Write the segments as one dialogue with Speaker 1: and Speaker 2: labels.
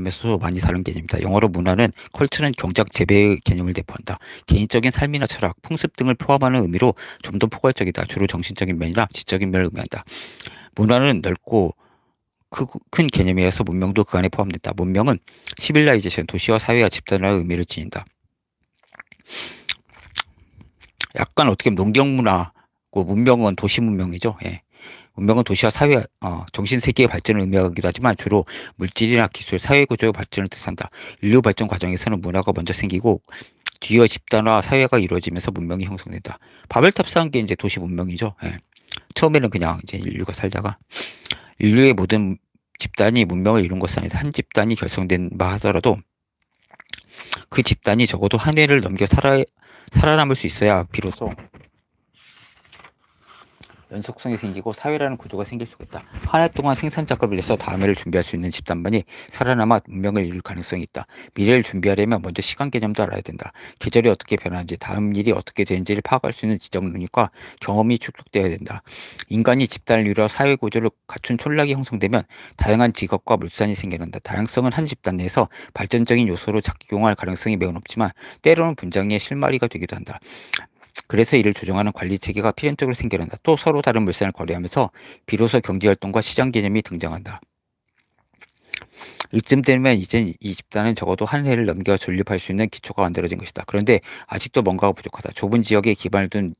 Speaker 1: 비슷하면서도 많이 다른 개념이다. 영어로 문화는 컬처는 경작 재배의 개념을 내포한다. 개인적인 삶이나 철학, 풍습 등을 포함하는 의미로 좀 더 포괄적이다. 주로 정신적인 면이나 지적인 면을 의미한다. 문화는 넓고 크- 큰 개념이어서 문명도 그 안에 포함된다. 문명은 시빌라이제이션, 도시와 사회와 집단의 의미를 지닌다. 약간 어떻게 보면 농경 문화고 문명은 도시 문명이죠. 예. 문명은 도시와 사회, 어, 정신 세계의 발전을 의미하기도 하지만 주로 물질이나 기술, 사회 구조의 발전을 뜻한다. 인류 발전 과정에서는 문화가 먼저 생기고 뒤에 집단화 사회가 이루어지면서 문명이 형성된다. 바벨 탑사한 게 이제 도시 문명이죠. 예. 처음에는 그냥 이제 인류가 살다가 인류의 모든 집단이 문명을 이룬 것은 아니다. 한 집단이 결성된 바 하더라도 그 집단이 적어도 한 해를 넘겨 살아 살아남을 수 있어야 비로소 연속성이 생기고 사회라는 구조가 생길 수가 있다. 한 해 동안 생산 작업을 해서 다음 해를 준비할 수 있는 집단만이 살아남아 문명을 이룰 가능성이 있다. 미래를 준비하려면 먼저 시간 개념도 알아야 된다. 계절이 어떻게 변하는지, 다음 일이 어떻게 되는지를 파악할 수 있는 지적 능력과 경험이 축적되어야 된다. 인간이 집단을 이루어 사회 구조를 갖춘 촌락이 형성되면 다양한 직업과 물산이 생겨난다. 다양성은 한 집단 내에서 발전적인 요소로 작용할 가능성이 매우 높지만 때로는 분장의 실마리가 되기도 한다. 그래서 이를 조정하는 관리 체계가 필연적으로 생겨난다. 또 서로 다른 물산을 거래하면서 비로소 경제활동과 시장 개념이 등장한다. 이쯤 되면 이제 이 집단은 적어도 한 해를 넘겨 존립할 수 있는 기초가 만들어진 것이다. 그런데 아직도 뭔가가 부족하다. 좁은 지역에 기반을 둔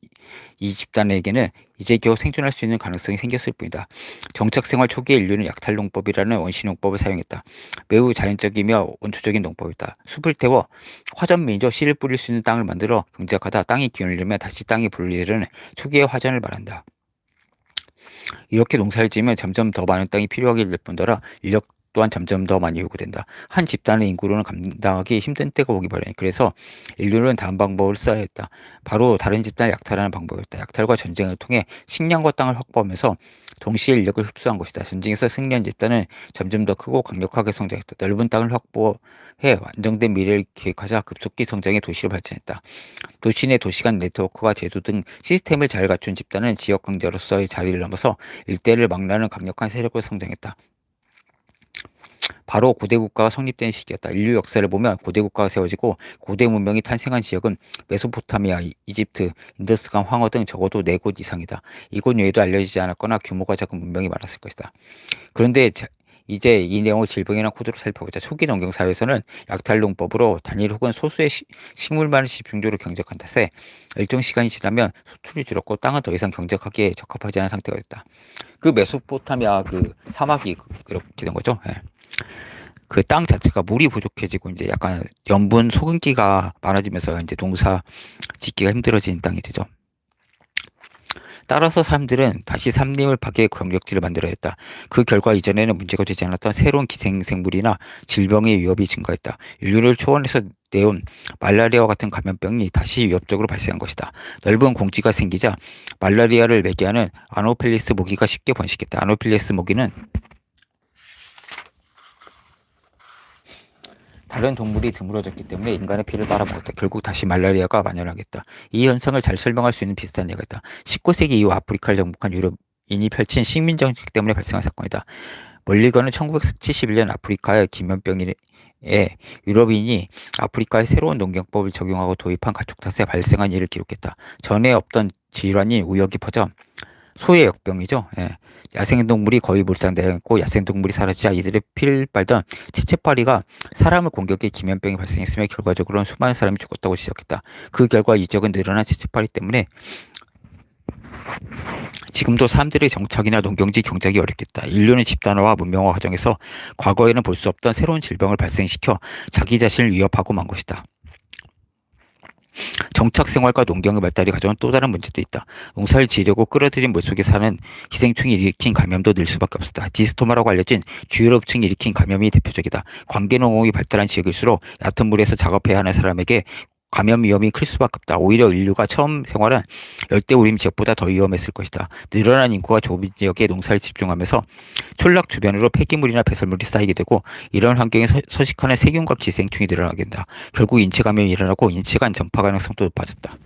Speaker 1: 이 집단에게는 이제 겨우 생존할 수 있는 가능성이 생겼을 뿐이다. 정착 생활 초기의 인류는 약탈농법이라는 원시농법을 사용했다. 매우 자연적이며 원초적인 농법이다. 숲을 태워 화전민이죠. 씨를 뿌릴 수 있는 땅을 만들어 경작하다 땅이 내면 다시 땅이 불리는 초기의 화전을 말한다. 이렇게 농사를 지으면 점점 더 많은 땅이 필요하게 될 뿐더러 인력 또한 점점 더 많이 요구된다. 한 집단의 인구로는 감당하기 힘든 때가 오기 마련이. 그래서 인류는 다음 방법을 써야 했다. 바로 다른 집단을 약탈하는 방법이었다. 약탈과 전쟁을 통해 식량과 땅을 확보하면서 동시에 인력을 흡수한 것이다. 전쟁에서 승리한 집단은 점점 더 크고 강력하게 성장했다. 넓은 땅을 확보해 안정된 미래를 계획하자 급속히 성장해 도시로 발전했다. 도시 내 도시간 네트워크와 제도 등 시스템을 잘 갖춘 집단은 지역 강자로서의 자리를 넘어서 일대를 막라는 강력한 세력으로 성장했다. 바로 고대 국가가 성립된 시기였다. 인류 역사를 보면 고대 국가가 세워지고 고대 문명이 탄생한 지역은 메소포타미아, 이- 이집트, 인더스강 황허 등 적어도 네 곳 이상이다. 이곳 외에도 알려지지 않았거나 규모가 작은 문명이 많았을 것이다. 그런데 자- 이제 이 내용을 질병이나 코드로 살펴보자. 초기 농경 사회에서는 약탈농법으로 단일 혹은 소수의 시- 식물만을 집중적으로 경작한 탓에 일정 시간이 지나면 소출이 줄었고 땅은 더 이상 경작하기에 적합하지 않은 상태가 됐다. 그 메소포타미아 그 사막이 그- 그렇게 된 거죠. 예. 그 땅 자체가 물이 부족해지고 이제 약간 염분 소금기가 많아지면서 이제 농사 짓기가 힘들어진 땅이 되죠. 따라서 사람들은 다시 삼림을 파괴해 경력지를 만들어야 했다. 그 결과 이전에는 문제가 되지 않았던 새로운 기생생물이나 질병의 위협이 증가했다. 인류를 초원에서 내온 말라리아와 같은 감염병이 다시 위협적으로 발생한 것이다. 넓은 공지가 생기자 말라리아를 매개하는 아노펠리스 모기가 쉽게 번식했다. 아노펠리스 모기는 다른 동물이 드물어졌기 때문에 인간의 피를 빨아먹었다. 결국 다시 말라리아가 만연하겠다. 이 현상을 잘 설명할 수 있는 비슷한 예가 있다. 19세기 이후 아프리카를 정복한 유럽인이 펼친 식민 정책 때문에 발생한 사건이다. 멀리 가는 1971년 아프리카의 기면병에 유럽인이 아프리카에 새로운 농경법을 적용하고 도입한 가축 탓에 발생한 일을 기록했다. 전에 없던 질환이 우역이 퍼져 소의 역병이죠. 예. 야생동물이 거의 몰상되었고 야생동물이 사라지자 이들의 피를 빨던 채채파리가 사람을 공격해 기면병이 발생했으며 결과적으로는 수많은 사람이 죽었다고 지적했다. 그 결과 이 지역은 늘어난 채채파리 때문에 지금도 사람들의 정착이나 농경지 경작이 어렵겠다. 인류는 집단화와 문명화 과정에서 과거에는 볼 수 없던 새로운 질병을 발생시켜 자기 자신을 위협하고 만 것이다. 정착 생활과 농경의 발달이 가져온 또 다른 문제도 있다. 농사를 지으려고 끌어들인 물속에 사는 기생충이 일으킨 감염도 늘 수밖에 없었다. 디스토마라고 알려진 주유럽층이 일으킨 감염이 대표적이다. 관계농업이 발달한 지역일수록 얕은 물에서 작업해야 하는 사람에게 감염 위험이 클 수밖에 없다. 오히려 인류가 처음 생활한 열대우림 지역보다 더 위험했을 것이다. 늘어난 인구가 좁은 지역에 농사를 집중하면서 촌락 주변으로 폐기물이나 배설물이 쌓이게 되고 이런 환경에 서, 서식하는 세균과 기생충이 늘어나게 된다. 결국 인체 감염이 일어나고 인체 간 전파 가능성도 높아졌다.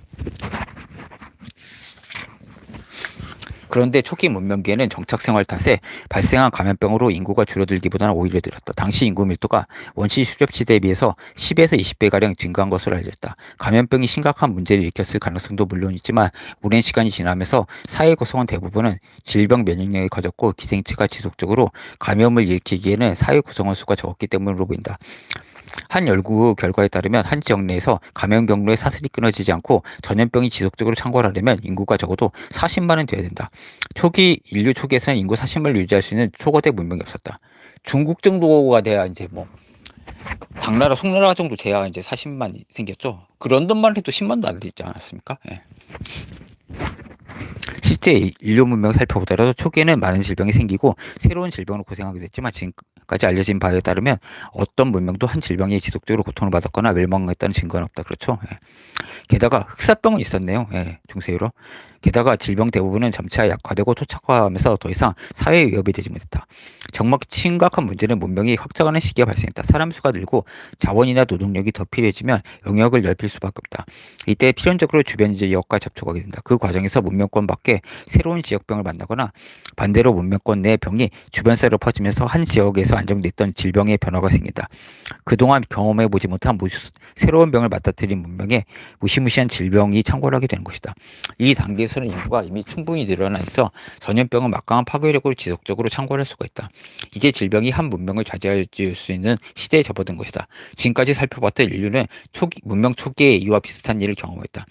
Speaker 1: 그런데 초기 문명기에는 정착 생활 탓에 발생한 감염병으로 인구가 줄어들기보다는 오히려 늘었다. 당시 인구 밀도가 원시 수렵지대에 비해서 10에서 20배가량 증가한 것으로 알려졌다. 감염병이 심각한 문제를 일으켰을 가능성도 물론 있지만 오랜 시간이 지나면서 사회 구성원 대부분은 질병 면역력이 커졌고 기생체가 지속적으로 감염을 일으키기에는 사회 구성원 수가 적었기 때문으로 보인다. 한 연구 결과에 따르면 한 지역 내에서 감염 경로에 사슬이 끊어지지 않고 전염병이 지속적으로 창궐하려면 인구가 적어도 40만은 돼야 된다. 초기 인류 초기에서는 인구 40만을 유지할 수 있는 초거대 문명이 없었다. 중국 정도가 돼야 이제 뭐 당나라 송나라 정도 돼야 이제 40만이 생겼죠. 그 런던만 해도 10만도 안 되지 않았습니까? 예. 실제 인류 문명을 살펴보더라도 초기에는 많은 질병이 생기고 새로운 질병으로 고생하기도 했지만 지금 까지 알려진 바에 따르면 어떤 문명도 한 질병에 지속적으로 고통을 받았거나 멸망했다는 증거는 없다. 그렇죠? 예. 게다가 흑사병은 있었네요. 예, 중세유로. 게다가 질병 대부분은 점차 약화되고 토착화하면서 더 이상 사회 위협이 되지 못했다. 정말 심각한 문제는 문명이 확장하는 시기가 발생했다. 사람 수가 늘고 자원이나 노동력이 더 필요해지면 영역을 넓힐 수밖에 없다. 이때 필연적으로 주변 지역과 접촉하게 된다. 그 과정에서 문명권 밖에 새로운 지역병을 만나거나 반대로 문명권 내 병이 주변 사회로 퍼지면서 한 지역에서 안정됐던 질병의 변화가 생긴다. 그동안 경험해 보지 못한 무수, 새로운 병을 맞닥뜨린 문명에 무시무시한 질병이 창궐하게 되는 것이다. 이 단계에서 는 인구가 이미 충분히 늘어나 있어 전염병은 막강한 파괴력으로 지속적으로 창궐할 수가 있다. 이제 질병이 한 문명을 좌지할 수 있는 시대에 접어든 것이다. 지금까지 살펴봤던 인류는 초기, 문명 초기에 이와 비슷한 일을 경험했다.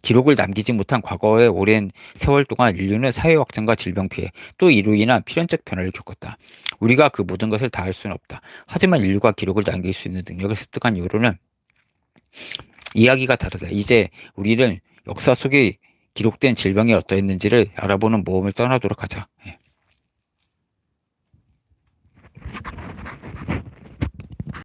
Speaker 1: 기록을 남기지 못한 과거의 오랜 세월 동안 인류는 사회 확장과 질병 피해 또 이로 인한 필연적 변화를 겪었다. 우리가 그 모든 것을 다 할 수는 없다. 하지만 인류가 기록을 남길 수 있는 능력을 습득한 이후로는 이야기가 다르다. 이제 우리는 역사 속에 기록된 질병이 어떠했는지를 알아보는 모험을 떠나도록 하자. 예.